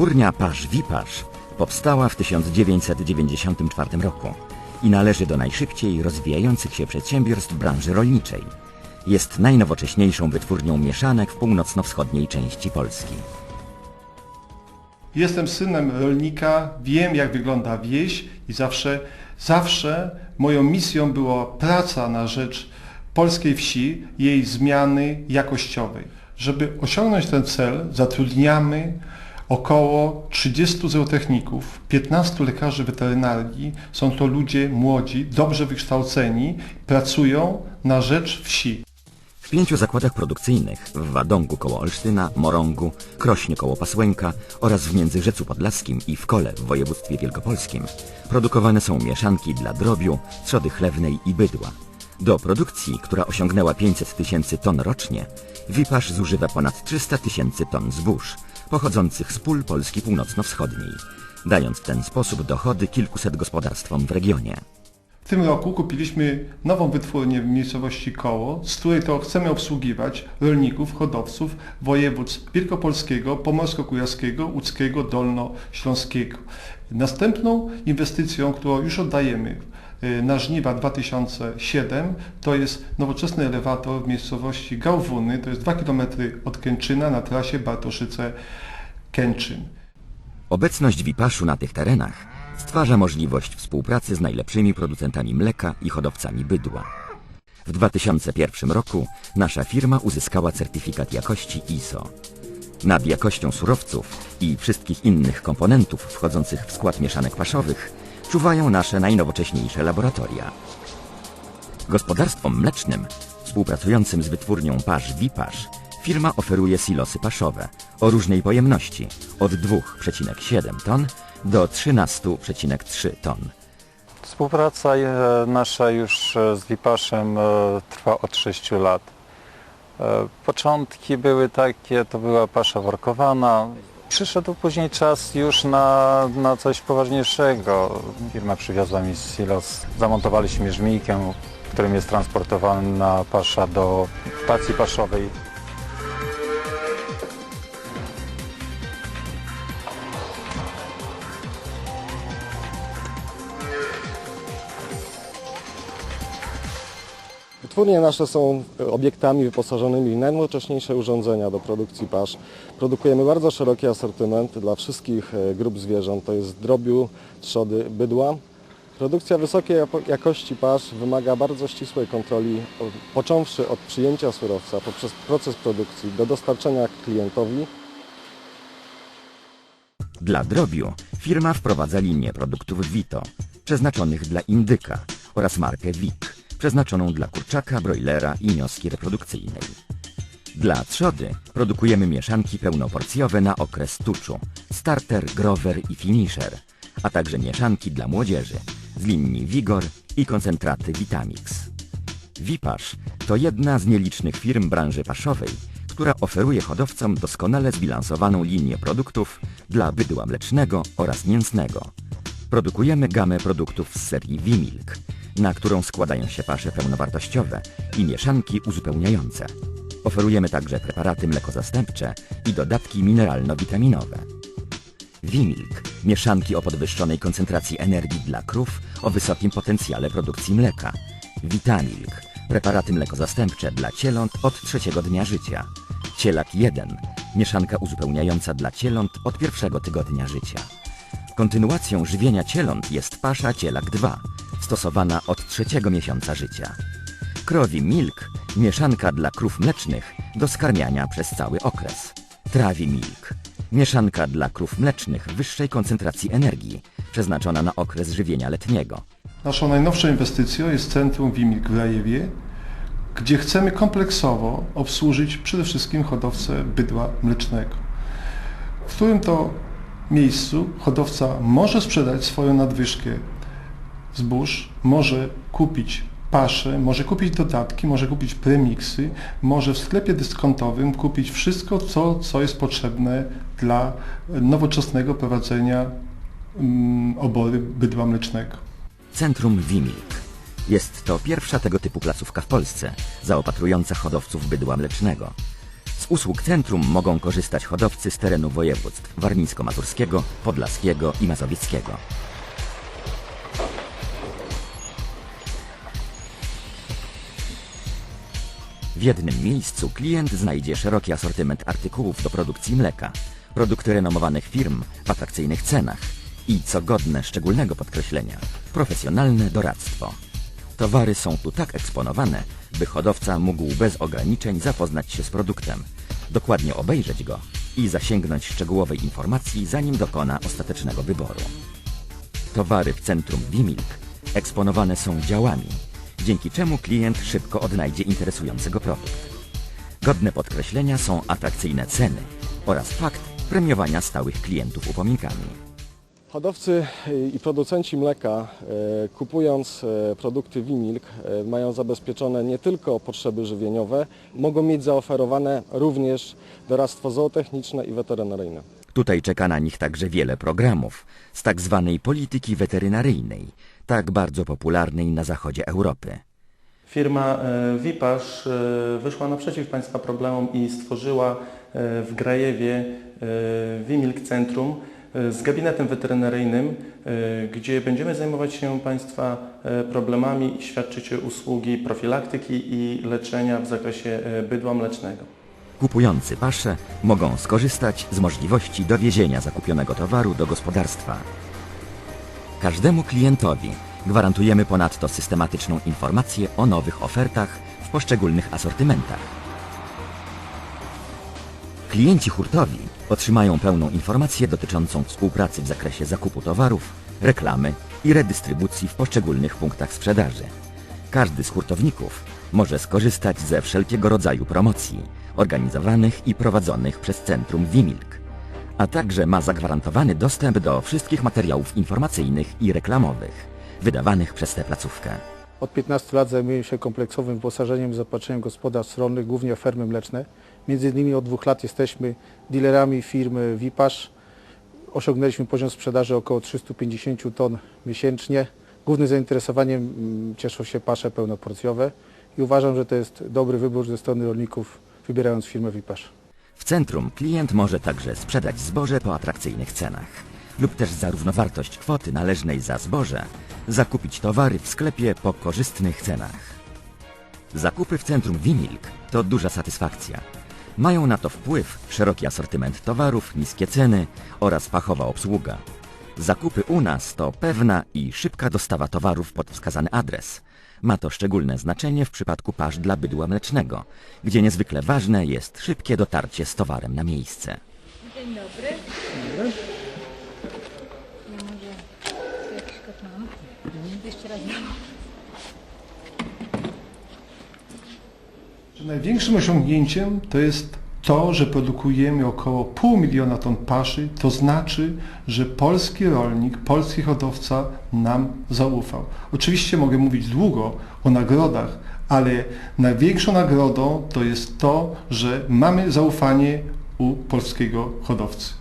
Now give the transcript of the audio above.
Wytwórnia Pasz Wipasz powstała w 1994 roku i należy do najszybciej rozwijających się przedsiębiorstw branży rolniczej. Jest najnowocześniejszą wytwórnią mieszanek w północno-wschodniej części Polski. Jestem synem rolnika, wiem jak wygląda wieś i zawsze, zawsze moją misją była praca na rzecz polskiej wsi, jej zmiany jakościowej. Żeby osiągnąć ten cel, zatrudniamy około 30 zootechników, 15 lekarzy weterynarii. Są to ludzie młodzi, dobrze wykształceni, pracują na rzecz wsi. W pięciu zakładach produkcyjnych w Wadągu koło Olsztyna, Morągu, Krośnie koło Pasłęka oraz w Międzyrzecu Podlaskim i w Kole w województwie wielkopolskim produkowane są mieszanki dla drobiu, trzody chlewnej i bydła. Do produkcji, która osiągnęła 500 tysięcy ton rocznie, Wipasz zużywa ponad 300 tysięcy ton zbóż, pochodzących z pól Polski Północno-Wschodniej, dając w ten sposób dochody kilkuset gospodarstwom w regionie. W tym roku kupiliśmy nową wytwórnię w miejscowości Koło, z której to chcemy obsługiwać rolników, hodowców województw Wielkopolskiego, Pomorsko-Kujawskiego, Łódzkiego, Dolnośląskiego. Następną inwestycją, którą już oddajemy na żniwa 2007 to jest nowoczesny elewator w miejscowości Gałwuny, to jest 2 km od Kęczyna na trasie Bartoszyce-Kęczyn. Obecność Wipaszu na tych terenach stwarza możliwość współpracy z najlepszymi producentami mleka i hodowcami bydła. W 2001 roku nasza firma uzyskała certyfikat jakości ISO. Nad jakością surowców i wszystkich innych komponentów wchodzących w skład mieszanek paszowych czuwają nasze najnowocześniejsze laboratoria. Gospodarstwom mlecznym współpracującym z wytwórnią Pasz Wipasz firma oferuje silosy paszowe o różnej pojemności od 2,7 ton do 13,3 ton. Współpraca e, nasza już e, z Wipaszem e, trwa od 6 lat. Początki były takie, to była pasza workowana. Przyszedł później czas już na, na coś poważniejszego. Firma przywiozła mi silos. Zamontowaliśmy żmijkę, którym jest transportowana pasza do stacji paszowej. Wytwórnie nasze są obiektami wyposażonymi w najnowocześniejsze urządzenia do produkcji pasz. Produkujemy bardzo szeroki asortyment dla wszystkich e, grup zwierząt, to jest drobiu, trzody, bydła. Produkcja wysokiej jakości pasz wymaga bardzo ścisłej kontroli, począwszy od przyjęcia surowca poprzez proces produkcji do dostarczenia klientowi, Dla drobiu firma wprowadza linię produktów Vito, przeznaczonych dla indyka oraz markę WIK, przeznaczoną dla kurczaka, broilera i nioski reprodukcyjnej. Dla trzody produkujemy mieszanki pełnoporcjowe na okres tuczu, starter, grower i finisher, a także mieszanki dla młodzieży z linii Vigor i koncentraty Vitamix. Wipasz to jedna z nielicznych firm branży paszowej, która oferuje hodowcom doskonale zbilansowaną linię produktów dla bydła mlecznego oraz mięsnego. Produkujemy gamę produktów z serii Vimilk, na którą składają się pasze pełnowartościowe i mieszanki uzupełniające. Oferujemy także preparaty mlekozastępcze i dodatki mineralno-witaminowe. Wimilk, mieszanki o podwyższonej koncentracji energii dla krów o wysokim potencjale produkcji mleka. Vitamilk, preparaty mlekozastępcze dla cieląt od trzeciego dnia życia. Cielak 1, mieszanka uzupełniająca dla cieląt od pierwszego tygodnia życia. Kontynuacją żywienia cieląt jest pasza cielak 2, stosowana od trzeciego miesiąca życia. Krowi Milk, mieszanka dla krów mlecznych do skarmiania przez cały okres. Trawi Milk, mieszanka dla krów mlecznych wyższej koncentracji energii, przeznaczona na okres żywienia letniego. Naszą najnowszą inwestycją jest Centrum Wimilk w Rajewie, gdzie chcemy kompleksowo obsłużyć przede wszystkim hodowcę bydła mlecznego, w którym to miejscu hodowca może sprzedać swoją nadwyżkę zbóż, może kupić paszę, może kupić dodatki, może kupić premiksy, może w sklepie dyskontowym kupić wszystko, co, co jest potrzebne dla nowoczesnego prowadzenia mm, obory bydła mlecznego. Centrum Wimilk. Jest to pierwsza tego typu placówka w Polsce, zaopatrująca hodowców bydła mlecznego. Z usług centrum mogą korzystać hodowcy z terenu województw warmińsko-mazurskiego, podlaskiego i mazowieckiego. W jednym miejscu klient znajdzie szeroki asortyment artykułów do produkcji mleka, produkty renomowanych firm w atrakcyjnych cenach i, co godne szczególnego podkreślenia, profesjonalne doradztwo. Towary są tu tak eksponowane, by hodowca mógł bez ograniczeń zapoznać się z produktem, dokładnie obejrzeć go i zasięgnąć szczegółowej informacji, zanim dokona ostatecznego wyboru. Towary w centrum Wimilk eksponowane są działami, dzięki czemu klient szybko odnajdzie interesujący go produkt. Godne podkreślenia są atrakcyjne ceny oraz fakt premiowania stałych klientów upominkami. Hodowcy i producenci mleka e, kupując e, produkty Wimilk e, mają zabezpieczone nie tylko potrzeby żywieniowe, mogą mieć zaoferowane również doradztwo zootechniczne i weterynaryjne. Tutaj czeka na nich także wiele programów z tak zwanej polityki weterynaryjnej, tak bardzo popularnej na zachodzie Europy. Firma e, Wipasz e, wyszła naprzeciw Państwa problemom i stworzyła e, w Grajewie Wimilk Centrum z gabinetem weterynaryjnym, gdzie będziemy zajmować się Państwa problemami i świadczyć usługi profilaktyki i leczenia w zakresie bydła mlecznego. Kupujący pasze mogą skorzystać z możliwości dowiezienia zakupionego towaru do gospodarstwa. Każdemu klientowi gwarantujemy ponadto systematyczną informację o nowych ofertach w poszczególnych asortymentach. Klienci hurtowi otrzymają pełną informację dotyczącą współpracy w zakresie zakupu towarów, reklamy i redystrybucji w poszczególnych punktach sprzedaży. Każdy z hurtowników może skorzystać ze wszelkiego rodzaju promocji organizowanych i prowadzonych przez Centrum Wimilk, a także ma zagwarantowany dostęp do wszystkich materiałów informacyjnych i reklamowych wydawanych przez tę placówkę. Od 15 lat zajmuję się kompleksowym wyposażeniem i zaopatrzeniem gospodarstw rolnych, głównie fermy mleczne. Między innymi od dwóch lat jesteśmy dealerami firmy Wipasz. Osiągnęliśmy poziom sprzedaży około 350 ton miesięcznie. Głównym zainteresowaniem mm, cieszą się pasze pełnoporcjowe i uważam, że to jest dobry wybór ze strony rolników, wybierając firmę Wipasz. W centrum klient może także sprzedać zboże po atrakcyjnych cenach lub też za równowartość kwoty należnej za zboże zakupić towary w sklepie po korzystnych cenach. Zakupy w centrum Wimilk to duża satysfakcja. Mają na to wpływ szeroki asortyment towarów, niskie ceny oraz fachowa obsługa. Zakupy u nas to pewna i szybka dostawa towarów pod wskazany adres. Ma to szczególne znaczenie w przypadku pasz dla bydła mlecznego, gdzie niezwykle ważne jest szybkie dotarcie z towarem na miejsce. Dzień dobry. Ja może jakiś kod mam. Jeszcze raz mam. że Największym osiągnięciem to jest to, że produkujemy około pół miliona ton paszy, to znaczy, że polski rolnik, polski hodowca nam zaufał. Oczywiście mogę mówić długo o nagrodach, ale największą nagrodą to jest to, że mamy zaufanie u polskiego hodowcy.